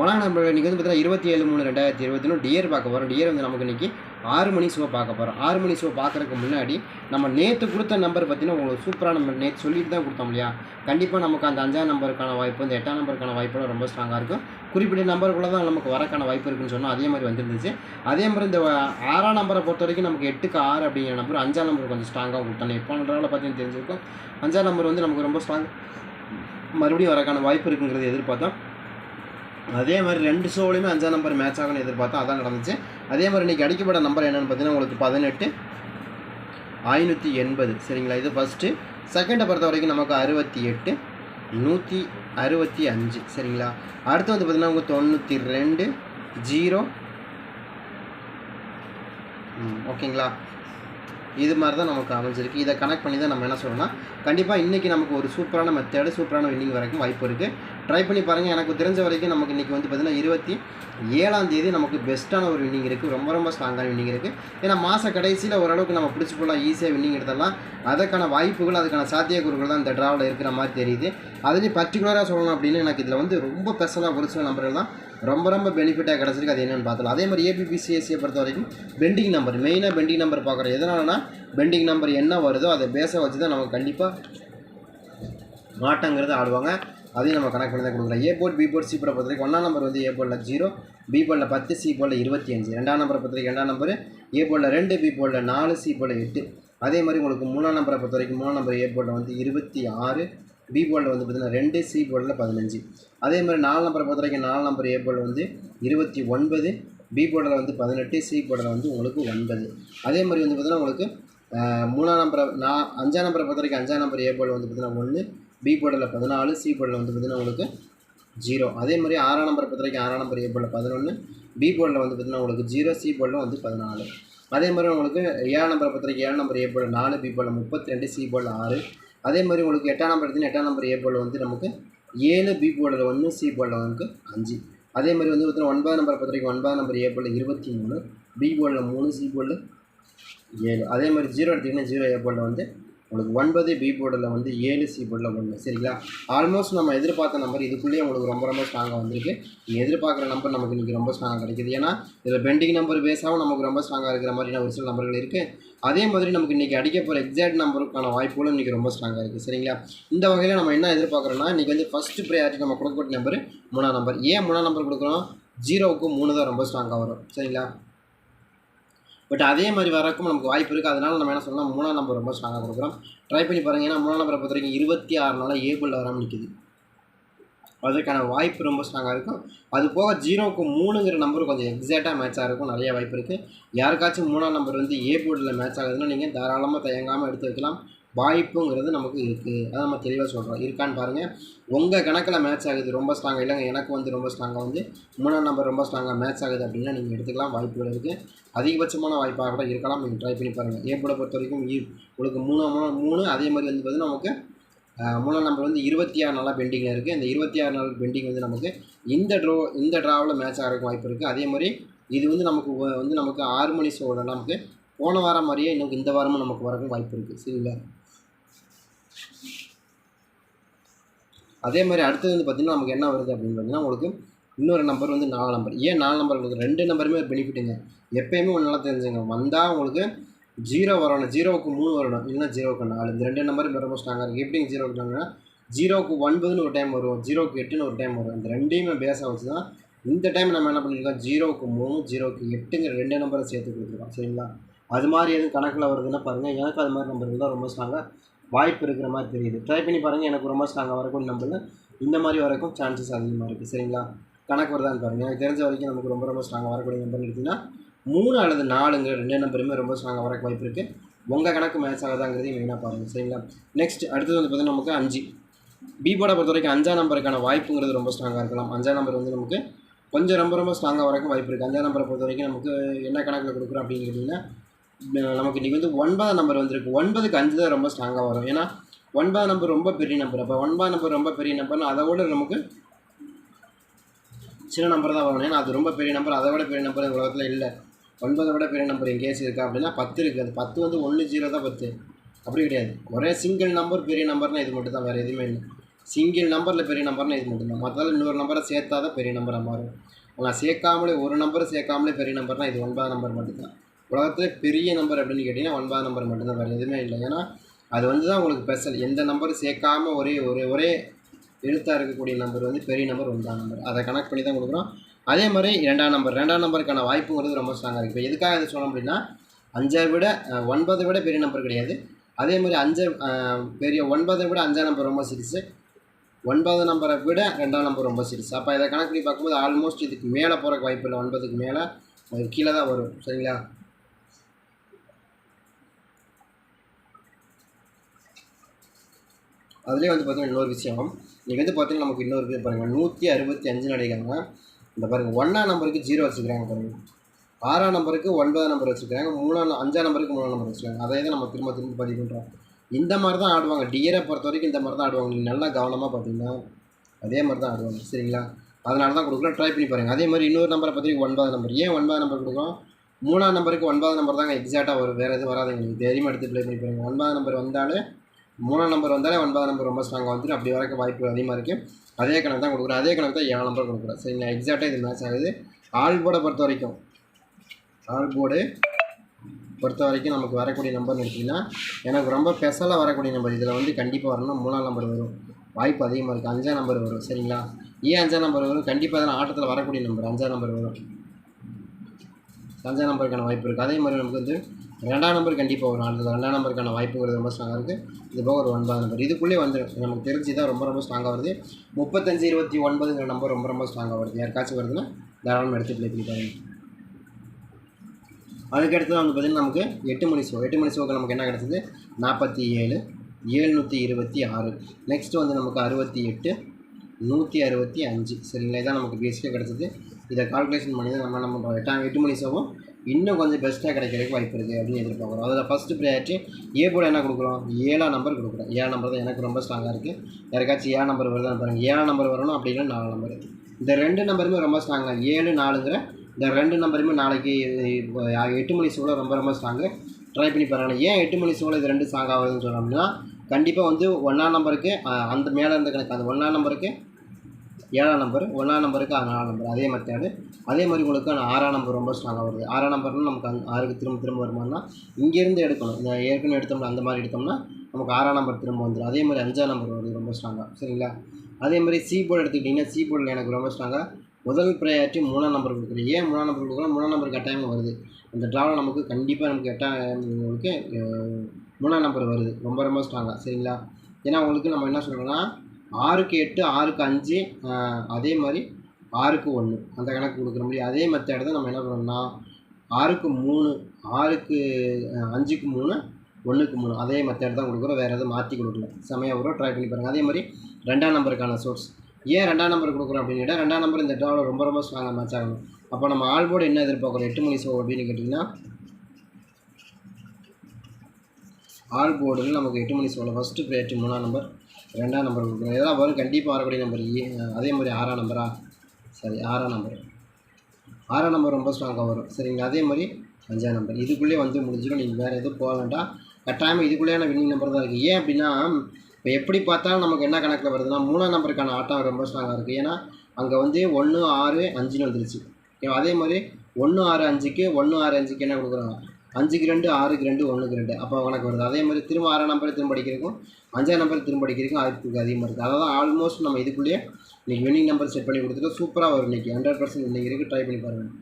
ஒன்றாம் நம்பர் இன்றைக்கி வந்து பார்த்தீங்கன்னா இருபத்தி ஏழு மூணு ரெண்டாயிரத்தி இருபத்தி ஒன்று டியர் பார்க்க போகிறோம் டியர் வந்து நமக்கு இன்றைக்கி ஆறு மணி ஷோ பார்க்க போகிறோம் ஆறு மணி ஷோ பார்க்குறதுக்கு முன்னாடி நம்ம நேற்று கொடுத்த நம்பர் பார்த்தீங்கன்னா உங்களுக்கு சூப்பராக நம்ம நேற்று சொல்லிட்டு தான் கொடுத்தோம் இல்லையா? கண்டிப்பாக நமக்கு அந்த அஞ்சாம் நம்பருக்கான வாய்ப்பு இந்த எட்டாம் நம்பருக்கான வாய்ப்போட ரொம்ப ஸ்ட்ராங்காக இருக்கும். குறிப்பிட்ட நம்பருக்குள்ளே தான் நமக்கு வரக்கான வாய்ப்பு இருக்குன்னு சொன்னால் அதே மாதிரி வந்துருந்துச்சு. அதே மாதிரி இந்த ஆறாம் நம்பரை பொறுத்த வரைக்கும் நமக்கு எட்டுக்கு ஆறு அப்படிங்கிற நம்பர் அஞ்சாம் நம்பர் கொஞ்சம் ஸ்ட்ராங்காக கொடுத்தாங்க எப்போ நம்பரால் பார்த்தீங்கன்னா தெரிஞ்சிருக்கும் அஞ்சாம் நம்பர் வந்து நமக்கு ரொம்ப ஸ்ட்ராங் மறுபடியும் வரக்கான வாய்ப்பு இருக்குங்கிறது எதிர்பார்த்தோம். அதே மாதிரி ரெண்டு ஷோலையுமே அஞ்சாம் நம்பர் மேட்ச் ஆகணும்னு எதிர்பார்த்தா அதான் நடந்துச்சு. அதே மாதிரி இன்றைக்கி அடிக்கப்பட்ட நம்பர் என்னென்னு பார்த்தீங்கன்னா உங்களுக்கு பதினெட்டு ஐநூற்றி எண்பது. சரிங்களா? இது ஃபஸ்ட்டு செகண்டை பொறுத்த வரைக்கும் நமக்கு அறுபத்தி எட்டு நூற்றி அறுபத்தி அஞ்சு. சரிங்களா? அடுத்து வந்து பார்த்திங்கன்னா உங்களுக்கு தொண்ணூற்றி ரெண்டு ஜீரோ. ஓகேங்களா? இது மாதிரி தான் நமக்கு அமைஞ்சிருக்கு. இதை கனெக்ட் பண்ணி தான் நம்ம என்ன சொல்லணும்னா கண்டிப்பாக இன்றைக்கி நமக்கு ஒரு சூப்பரான மெத்தேடு சூப்பரான வின்னிங் வரைக்கும் வாய்ப்பு இருக்குது ட்ரை பண்ணி பாருங்கள் எனக்கு தெரிஞ்ச வரைக்கும் நமக்கு இன்றைக்கி வந்து பார்த்திங்கன்னா இருபத்தி ஏழாம் தேதி நமக்கு பெஸ்ட்டான ஒரு வின்னிங் இருக்குது ரொம்ப ரொம்ப ஸ்ட்ராங்கான வின்னிங் இருக்குது ஏன்னா மாத கடைசியில் ஓரளவுக்கு நம்ம பிடிச்சி போகலாம் ஈஸியாக வின்னிங் எடுத்துடலாம். அதற்கான வாய்ப்புகள் அதுக்கான சாத்தியக்கூறுகள் தான் இந்த ட்ராவில் இருக்கிற மாதிரி தெரியுது. அதுலேயும் பர்டிகுலராக சொல்லணும் அப்படின்னு எனக்கு இதில் வந்து ரொம்ப ஸ்பெஷலாக ஒரு சில நம்பர்கள் தான் ரொம்ப ரொம்ப பெனிஃபிட்டாக கிடச்சிருக்கு. அது என்னென்னு பார்த்தலாம் அதே மாதிரி ஏபிபிசிஎஸ்சியை பொறுத்த வரைக்கும் பெண்டிங் நம்பர் மெயினாக பெண்டிங் நம்பர் பார்க்குறோம். எதனாலனா பெண்டிங் நம்பர் என்ன வருதோ அதை பேச வச்சு தான் நமக்கு கண்டிப்பாக மாட்டங்கிறத ஆடுவாங்க. அதையும் நம்ம கணக்கு பண்ணி தான் கொடுக்குறோம் A board B board C board பொறுத்த வரைக்கும் ஒன்றாம் நம்பர் வந்து ஏ போர்டில் ஜீரோ பி போர்டில் பத்து சி போர்டில் இருபத்தி அஞ்சு ரெண்டாம் நம்பரை பொறுத்த வரைக்கும் ரெண்டாம் நம்பர் ஏ போர்டில் ரெண்டு பி போர்டில் நாலு சி போர்டில் எட்டு அதே மாதிரி உங்களுக்கு மூணாம் நம்பரை பொறுத்த வரைக்கும் மூணாம் நம்பர் ஏ போர்டில் வந்து இருபத்தி ஆறு பி போர்டில் வந்து பார்த்தீங்கன்னா ரெண்டு சி போர்டில் பதினஞ்சு அதே மாதிரி நாலு நம்பரை பொறுத்த வரைக்கும் நாலு நம்பர் ஏ போர்டில் வந்து இருபத்தி ஒன்பது பி போர்டில் வந்து பதினெட்டு சி போர்டில் வந்து உங்களுக்கு ஒன்பது அதே மாதிரி வந்து பார்த்தீங்கன்னா உங்களுக்கு மூணாம் நம்பரை நான் அஞ்சாம் நம்பரை பொறுத்த வரைக்கும் அஞ்சாம் நம்பர் ஏ போர்டில் வந்து பார்த்தீங்கன்னா ஒன்று பி போர்டில் பதினாலு சி போர்டில் வந்து பார்த்தீங்கன்னா உங்களுக்கு ஜீரோ அதே மாதிரி ஆறாம் நம்பர் பத்திரிக்கை ஆறாம் நம்பர் ஏ போர்டில் பதினொன்று பி போர்டில் வந்து பார்த்திங்கன்னா உங்களுக்கு ஜீரோ சி போர்டில் வந்து பதினாலு. அதே மாதிரி உங்களுக்கு ஏழாம் நம்பர் பத்திரிக்கை வரைக்கும் ஏழாம் நம்பர் ஏ போர்டில் நாலு பி போர்டில் முப்பத்தி ரெண்டு சி போர்டில் ஆறு. அதே மாதிரி உங்களுக்கு எட்டாம் நம்பர் எடுத்தீங்கன்னா எட்டாம் நம்பர் ஏ போர்டில் வந்து நமக்கு ஏழு பி போர்டில் ஒன்று சி போர்டில் வந்து அஞ்சு. அதே மாதிரி வந்து பார்த்தீங்கன்னா ஒன்பதாம் நம்பர் பத்திரிக்கை ஒன்பது ஒன்பதாம் நம்பர் ஏ போர்டில் இருபத்தி மூணு பி போர்டில் மூணு சி போர்டில் ஏழு. அதே மாதிரி ஜீரோ எடுத்திங்கன்னா ஜீரோ ஏ போர்டில் வந்து உங்களுக்கு ஒன்பது பி போர்டில் வந்து ஏழு சி போர்டில் ஒன்று சரிங்களா? ஆல்மோஸ்ட் நம்ம எதிர்பார்த்த நம்பர் இதுக்குள்ளேயே உங்களுக்கு ரொம்ப ரொம்ப ஸ்ட்ராங்காக வந்திருக்கு. நீங்கள் எதிர்பார்க்குற நம்பர் நமக்கு இன்றைக்கி ரொம்ப ஸ்ட்ராங்காக கிடைக்குது. ஏன்னா இதில் பெண்டிங் நம்பர் பேஸாகவும் நமக்கு ரொம்ப ஸ்ட்ராங்காக இருக்கிற மாதிரியான ஒரு சில நம்பர்கள் இருக்குது அதே மாதிரி நமக்கு இன்றைக்கி அடிக்க போகிற எக்ஸாக்ட் நம்பருக்கான வாய்ப்புகளும் இன்றைக்கி ரொம்ப ஸ்ட்ராங்காக இருக்குது சரிங்களா? இந்த வகையில் நம்ம என்ன எதிர்பார்க்குறோன்னா இன்றைக்கி வந்து ஃபஸ்ட்டு ப்ரையாரிட்டி நம்ம கொடுக்கக்கூடிய நம்பர் மூணாம் நம்பர் ஏன் மூணாம் நம்பர் கொடுக்குறோம்? ஜீரோவுக்கு மூணு தான் ரொம்ப ஸ்ட்ராங்காக வரும். சரிங்களா? பட் அதே மாதிரி வரக்கும் நமக்கு வாய்ப்பு இருக்குது அதனால் நம்ம என்ன சொல்லலாம்? மூணாம் நம்பர் ரொம்ப ஸ்ட்ராங்காக கொடுக்குறோம். ட்ரை பண்ணி பாருங்க. ஏன்னா மூணாம் நம்பரை பொறுத்த வரைக்கும் இருபத்தி ஆறு நாளாக ஏபிள் வராமல் நிற்குது அதற்கான வாய்ப்பு ரொம்ப ஸ்ட்ராங்காக இருக்கும். அது போக ஜீரோவுக்கு மூணுங்கிற நம்பர் கொஞ்சம் எக்ஸாக்டாக மேட்ச் இருக்கும் நிறைய வாய்ப்பு இருக்குது யாருக்காச்சும் மூணாம் நம்பர் வந்து ஏ போர்டில் மேட்ச் ஆகுதுன்னா நீங்கள் தாராளமாக தயங்காமல் எடுத்து வைக்கலாம். வாய்ப்புங்கிறது நமக்கு இருக்குது அதை நம்ம தெளிவாக சொல்கிறோம் இருக்கான்னு பாருங்கள் உங்கள் கணக்கில் மேட்ச் ஆகுது ரொம்ப ஸ்ட்ராங்காக இல்லைங்க எனக்கு வந்து ரொம்ப ஸ்ட்ராங்காக வந்து மூணாம் நம்பர் ரொம்ப ஸ்ட்ராங்காக மேட்ச் ஆகுது அப்படின்னா நீங்கள் எடுத்துக்கலாம். வாய்ப்புகள் இருக்குது அதிகபட்சமான வாய்ப்பாக கூட இருக்கலாம். நீங்கள் ட்ரை பண்ணி பாருங்கள் ஏ பொறுத்த வரைக்கும் உங்களுக்கு மூணு மூணு மூணு. அதே மாதிரி வந்து பார்த்தீங்கன்னா நமக்கு மூணாம் நம்பர் வந்து இருபத்தி ஆறு நாளாக பெண்டிங்கில் இருக்குது இந்த இருபத்தி ஆறு நாள் பெண்டிங் வந்து நமக்கு இந்த ட்ரோ இந்த ட்ராவில் மேட்ச் ஆகிறதுக்கு வாய்ப்பு இருக்குது அதே மாதிரி இது வந்து நமக்கு வந்து நமக்கு ஆறு மணி ஷோவில் நமக்கு போன வாரம் மாதிரியே இன்னும் இந்த வாரமும் நமக்கு வரக்கும் வாய்ப்பு இருக்குது சரிங்களா? அதே மாதிரி அடுத்தது வந்து பார்த்திங்கன்னா நமக்கு என்ன வருது அப்படின்னு பார்த்தீங்கன்னா உங்களுக்கு இன்னொரு நம்பர் வந்து நாலு நம்பர் ஏன் நாலு நம்பர் உங்களுக்கு ரெண்டு நம்பருமே ஒரு பெனிஃபிட்டுங்க எப்பயுமே ஒன்று நல்லா தெரிஞ்சுங்க. வந்தால் உங்களுக்கு ஜீரோ வரணும். ஜீரோவுக்கு மூணு வரணும். இல்லைன்னா ஜீரோவுக்கு நாலு. இந்த ரெண்டு நம்பரும் ரொம்ப ஸ்ட்ராங்காக இருக்குது எப்படிங்க ஜீரோ இருக்காங்கன்னா ஜீரோவுக்கு ஒன்பதுன்னு ஒரு டைம் வரும். ஜீரோவுக்கு எட்டுன்னு ஒரு டைம் வரும். இந்த ரெண்டையுமே பேஸாக வச்சு தான் இந்த டைம் நம்ம என்ன பண்ணியிருக்கோம் ஜீரோவுக்கு மூணு ஜீரோவுக்கு எட்டுங்கிற ரெண்டு நம்பரை சேர்த்து கொடுத்துருக்கோம். சரிங்களா? அது மாதிரி எதுவும் கணக்கில் வருதுன்னா பாருங்கள் எனக்கு அது மாதிரி நம்பர்கள் தான் ரொம்ப ஸ்ட்ராங்காக வாய்ப்பு இருக்கிற மாதிரி தெரியுது. ட்ரை பண்ணி பாருங்கள் எனக்கு ரொம்ப ஸ்ட்ராங்காக வரக்கூடிய நம்பரில் இந்த மாதிரி வரக்கும் சான்சஸ் அதிகமாக இருக்குது சரிங்களா? கணக்கு வருதான்னு பாருங்கள் எனக்கு தெரிஞ்ச வரைக்கும் நமக்கு ரொம்ப ரொம்ப ஸ்ட்ராங்காக வரக்கூடிய நம்பர் எடுத்திங்கன்னா மூணு அல்லது நாலுங்கிற ரெண்டு நம்பருமே ரொம்ப ஸ்ட்ராங்காக வரக்கு வாய்ப்பு இருக்குது உங்கள் கணக்கு மேட்ச் ஆகுதாங்கிறதையும் மெயினாக பாருங்கள் சரிங்களா? நெக்ஸ்ட் அடுத்தது வந்து பார்த்தீங்கன்னா நமக்கு அஞ்சு. பி போர்டை பொறுத்த வரைக்கும் அஞ்சாம் நம்பருக்கான வாய்ப்புங்கிறது ரொம்ப ஸ்ட்ராங்காக இருக்கலாம். அஞ்சாம் நம்பர் வந்து நமக்கு கொஞ்சம் ரொம்ப ரொம்ப ஸ்ட்ராங்காக வரக்கும் வாய்ப்பு இருக்குது அஞ்சாம் நம்பரை பொறுத்த வரைக்கும் நமக்கு என்ன கணக்கில் கொடுக்குறோம் அப்படின்னு கேட்டிங்கன்னா நமக்கு இன்றைக்கி வந்து ஒன்பதாம் நம்பர் வந்திருக்கு. ஒன்பதுக்கு அஞ்சு தான் ரொம்ப ஸ்ட்ராங்காக வரும். ஏன்னா ஒன்பதாம் நம்பர் ரொம்ப பெரிய நம்பர் அப்போ ஒன்பதாம் நம்பர் ரொம்ப பெரிய நம்பர்னு அதை விட நமக்கு சின்ன நம்பர் தான் வரும். ஏன்னா அது ரொம்ப பெரிய நம்பர் அதை விட பெரிய நம்பர் உலகத்தில் இல்லை. ஒன்பதை விட பெரிய நம்பர் எங்கேயாச்சும் இருக்கா அப்படின்னா பத்து இருக்குது அது பத்து வந்து ஒன்று ஜீரோ தான் பத்து. அப்படி கிடையாது. ஒரே சிங்கிள் நம்பர் பெரிய நம்பர்னால் இது மட்டும் தான் வேறு எதுவுமே இல்லை. சிங்கிள் நம்பரில் பெரிய நம்பர்னா இது மட்டும் தான் மொத்தத்தில் இன்னொரு நம்பரை சேர்த்தா தான் பெரிய நம்பராக மாறும். ஆனால் சேர்க்காமலே ஒரு நம்பரை சேர்க்காமலே பெரிய நம்பர்னால் இது ஒன்பதாம் நம்பர் மட்டும்தான். உலகத்தில் பெரிய நம்பர் அப்படின்னு கேட்டிங்கன்னா ஒன்பதாம் நம்பர் மட்டும்தான். வேறு எதுவுமே இல்லை. ஏன்னா அது வந்து தான் உங்களுக்கு ஸ்பெஷல் எந்த நம்பரும் சேர்க்காம ஒரே ஒரே ஒரே எழுத்தாக இருக்கக்கூடிய நம்பர் வந்து பெரிய நம்பர் ஒன்பதாம் நம்பர் அதை கனெக்ட் பண்ணி தான் கொடுக்குறோம். அதே மாதிரி ரெண்டாம் நம்பர் ரெண்டாம் நம்பருக்கான வாய்ப்புங்கிறது ரொம்ப ஸ்ட்ராங்காக இருக்குது இப்போ எதுக்காக இது சொன்னோம் அப்படின்னா அஞ்சை விட ஒன்பதை விட பெரிய நம்பர் கிடையாது. அதே மாதிரி அஞ்சு பெரிய ஒன்பதை விட அஞ்சாம் நம்பர் ரொம்ப சிரிச்சு ஒன்பது நம்பரை விட ரெண்டாம் நம்பர் ரொம்ப சிரிச்சு அப்போ இதை கணக்கு பண்ணி பார்க்கும்போது ஆல்மோஸ்ட் இதுக்கு மேலே போகிறக்கு வாய்ப்பு இல்லை. ஒன்பதுக்கு மேலே அது கீழே தான் வரும். சரிங்களா? அதுலேயே வந்து பார்த்தீங்கன்னா இன்னொரு விஷயம். இன்றைக்கி வந்து பார்த்தீங்கன்னா நமக்கு இன்னொரு இது பாருங்கள் நூற்றி அறுபத்தி அஞ்சு நடிக்கிறாங்க இந்த பாருங்கள் ஒன்றாம் நம்பருக்கு ஜீரோ வச்சுக்கிறாங்க பாருங்கள் ஆறாம் நம்பருக்கு ஒன்பதாம் நம்பர் வச்சுருக்காங்க மூணாம் அஞ்சாம் நம்பருக்கு மூணாம் நம்பர் வச்சுருக்காங்க. அதை தான் நம்ம திரும்ப திரும்ப பதிவு பண்ணுறோம் இந்த மாதிரி தான் ஆடுவாங்க டியரை பொறுத்த வரைக்கும் இந்த மாதிரி தான் ஆடுவாங்க. நீங்கள் நல்லா கவனமாக பார்த்தீங்கன்னா அதே மாதிரி தான் ஆடுவாங்க. சரிங்களா? அதனால தான் கொடுக்குறோம் ட்ரை பண்ணி பாருங்கள் அதே மாதிரி இன்னொரு நம்பரை பற்றி ஒன்பதாம் நம்பர். ஏன் ஒன்பதாம் நம்பர் கொடுக்குறோம்? மூணாம் நம்பருக்கு ஒன்பதாம் நம்பர் தாங்க எக்ஸாக்டாக வரும். வேறு எதுவும் வராது எங்களுக்கு. தைரியமாக எடுத்து ப்ளே பண்ணி பாருங்கள் ஒன்பதாம் நம்பர் வந்தாலே மூணாம் நம்பர் வந்தாலே ஒன்பதாம் நம்பர் ரொம்ப ஸ்ட்ராங்காக வந்துட்டு அப்படி வரக்க வாய்ப்பு அதிகமாக இருக்குது அதே கணக்கு தான் கொடுக்குறோம். அதே கணக்கு தான் ஏழு நம்பர் கொடுக்குறோம். சரிங்களா எக்ஸாக்டாக இது மேட்ச் ஆகுது. ஆல் போர்டை பொறுத்த வரைக்கும் ஆல் போர்டு பொறுத்த வரைக்கும் நமக்கு வரக்கூடிய நம்பர்னு எடுத்திங்கன்னா எனக்கு ரொம்ப ஸ்பெஷலாக வரக்கூடிய நம்பர் இதில் வந்து கண்டிப்பாக வரணும் மூணாம் நம்பர் வரும். வாய்ப்பு அதிகமாக இருக்குது அஞ்சாம் நம்பர் வரும். சரிங்களா? ஏன் அஞ்சாம் நம்பர் வரும்? கண்டிப்பாக தான் ஆட்டத்தில் வரக்கூடிய நம்பர் அஞ்சாம் நம்பர் வரும். அஞ்சாம் நம்பருக்கான வாய்ப்பு இருக்குது அதே மாதிரி நமக்கு வந்து ரெண்டாம் நம்பர் கண்டிப்பாக வரும். அடுத்தது ரெண்டாம் நம்பருக்கான வாய்ப்புங்கிறது ரொம்ப ஸ்ட்ராங்காக இருக்குது இது போக ஒரு ஒன்பதாம் நம்பர். இதுக்குள்ளே வந்துடும் நமக்கு தெரிஞ்சு தான் ரொம்ப ரொம்ப ஸ்ட்ராங்காக வருது. முப்பத்தஞ்சு இருபத்தி ஒன்பதுங்கிற நம்பர் ரொம்ப ரொம்ப ஸ்ட்ராங்காக வருது. யாருக்காச்சும் வருதுன்னா தாராளமாக எடுத்து ப்ளே பண்ணி பாருங்க. அதுக்கடுத்து வந்து பார்த்திங்கன்னா நமக்கு எட்டு மணி ஷோ எட்டு மணி ஷோக்கு நமக்கு என்ன கிடச்சிது? நாற்பத்தி ஏழு ஏழ்நூற்றி இருபத்தி ஆறு. நெக்ஸ்ட் வந்து நமக்கு அறுபத்தி எட்டு நூற்றி அறுபத்தி அஞ்சு. சரிங்களா இதான் நமக்கு பேசிக்காக கிடச்சிது. இதை கால்குலேஷன் பண்ணி தான் நம்ம நம்ம பண்ணுறோம் எட்டாம் எட்டு மணி ஷோவும் இன்னும் கொஞ்சம் பெஸ்ட்டாக கிடைக்கிறதுக்கு வாய்ப்பு இருக்குது அப்படின்னு எதிர்பார்க்குறோம். அதில் ஃபஸ்ட்டு ப்ரையாரிட்டி ஏ போட என்ன கொடுக்குறோம்? ஏழாம் நம்பர் கொடுக்குறோம். ஏழாம் நம்பர் தான் எனக்கு ரொம்ப ஸ்ட்ராங்காக இருக்குது யாருக்காச்சும் ஏழாம் நம்பர் வருதான்னு பாருங்கள் ஏழாம் நம்பர் வரணும் அப்படி நாலு நம்பர் இந்த ரெண்டு நம்பருமே ரொம்ப ஸ்ட்ராங்காக ஏழு நாலுங்கிற இந்த ரெண்டு நம்பருமே நாளைக்கு எட்டு மணி ஷோவில் ரொம்ப ரொம்ப ஸ்ட்ராங்கு ட்ரை பண்ணி பாருங்கள் ஏன் எட்டு மணி ஷோவில் இது ரெண்டு ஸ்ட்ராங் ஆகுதுன்னு சொன்னோம்னா கண்டிப்பாக வந்து ஒன்றாம் நம்பருக்கு அந்த மேலே இருந்த கணக்கு அந்த ஒன்றாம் நம்பருக்கு ஏழாம் நம்பர் ஒன்றாம் நம்பருக்கு நாலாம் நம்பர் அதே மெத்தேடு அதே மாதிரி உங்களுக்கு அந்த ஆறாம் நம்பர் ரொம்ப ஸ்ட்ராங்காக வருது. ஆறாம் நம்பர்னு நமக்கு அந்த ஆறுக்கு திரும்ப திரும்ப வருமானா இங்கேருந்து எடுக்கணும். இந்த ஏற்கனவே எடுத்தோம்னா அந்த மாதிரி எடுத்தோம்னா நமக்கு ஆறாம் நம்பர் திரும்ப வந்துடும் அதே மாதிரி அஞ்சாம் நம்பர் வருது ரொம்ப ஸ்ட்ராங்காக சரிங்களா? அதே மாதிரி சி போர்டு எடுத்துக்கிட்டிங்கன்னா சி போர்டில் எனக்கு ரொம்ப ஸ்ட்ராங்காக முதல் ப்ரையாரிட்டி மூணாம் நம்பர் கொடுக்குறேன் ஏன் மூணாம் நம்பர் கொடுக்குறோம் மூணாம் நம்பர் கட்டாயமாக வருது. அந்த ட்ராவில் நமக்கு கண்டிப்பாக நமக்கு எட்டாம் உங்களுக்கு மூணாம் நம்பர் வருது. ரொம்ப ரொம்ப ஸ்ட்ராங்காக சரிங்களா? ஏன்னா உங்களுக்கு நம்ம என்ன சொல்கிறோம்னா ஆறுக்கு எட்டு ஆறுக்கு அஞ்சு அதே மாதிரி ஆறுக்கு ஒன்று அந்த கணக்கு கொடுக்குற முடியும் அதே மெத்தேடு தான் நம்ம என்ன பண்ணோம்னா ஆறுக்கு மூணு ஆறுக்கு அஞ்சுக்கு மூணு ஒன்றுக்கு மூணு அதே மெத்தேட் தான் கொடுக்குறோம். வேறு எதுவும் மாற்றி கொடுக்கல. செமையாக வரும் ட்ரை பண்ணி பாருங்கள் அதே மாதிரி ரெண்டாம் நம்பருக்கான சோர்ஸ் ஏன் ரெண்டாம் நம்பர் கொடுக்குறோம் அப்படின்னு கேட்டால் ரெண்டாம் நம்பர் இந்த ட்ராவில் ரொம்ப ரொம்ப ஸ்ட்ராங்காக மேட்ச் ஆகணும். அப்போ நம்ம ஆல்போர்டு என்ன எதிர்பார்க்குறோம்? எட்டு மணி ஷோ அப்படின்னு கேட்டிங்கன்னா ஆல் போர்டில் நமக்கு எட்டு மணி ஷோவில் ஃபஸ்ட்டு ப்ரையாரிட்டி மூணாம் நம்பர் ரெண்டாம் நம்பர் கொடுக்குறோம் எதாவது வரும். கண்டிப்பாக வரக்கூடிய நம்பர் ஏ e. அதே மாதிரி ஆறாம் நம்பரா சரி ஆறாம் நம்பர் ஆறாம் நம்பர் ரொம்ப ஸ்ட்ராங்காக வரும். சரிங்களா அதே மாதிரி அஞ்சாம் நம்பர் இதுக்குள்ளேயே வந்து முடிஞ்சிடும். நீங்கள் வேறு எதுவும் போக வேண்டாம். கட்டாயமாக இதுக்குள்ளேயான வின்னிங் நம்பர் தான் இருக்குது ஏன் அப்படின்னா இப்போ எப்படி பார்த்தாலும் நமக்கு என்ன கணக்கில் வருதுன்னா மூணாம் நம்பருக்கான ஆட்டம் ரொம்ப ஸ்ட்ராங்காக இருக்குது ஏன்னா அங்கே வந்து ஒன்று ஆறு அஞ்சுன்னு வந்துருச்சு. அதே மாதிரி ஒன்று ஆறு அஞ்சுக்கு ஒன்று ஆறு அஞ்சுக்கு என்ன கொடுக்குறாங்க? அஞ்சுக்கு ரெண்டு ஆறுக்கு ரெண்டு ஒன்றுக்கு ரெண்டு. அப்போ கணக்கு வருது. அதே மாதிரி திரும்ப ஆறாம் நம்பர் திரும்ப அடிக்கிறதுக்கும் அஞ்சாம் நம்பர் திரும்ப அடிக்கிறதுக்கும் ஆயிரத்துக்கு அதிகமாக இருக்குது அதாவது ஆல்மோஸ்ட் நம்ம இதுக்குள்ளேயே இன்றைக்கி வின்னிங் நம்பர் செட் பண்ணி கொடுத்துட்டு சூப்பராக வரும் இன்றைக்கி ஹண்ட்ரட் பர்சன்ட் இன்றைக்கி இருக்குது ட்ரை பண்ணி பாருங்கள்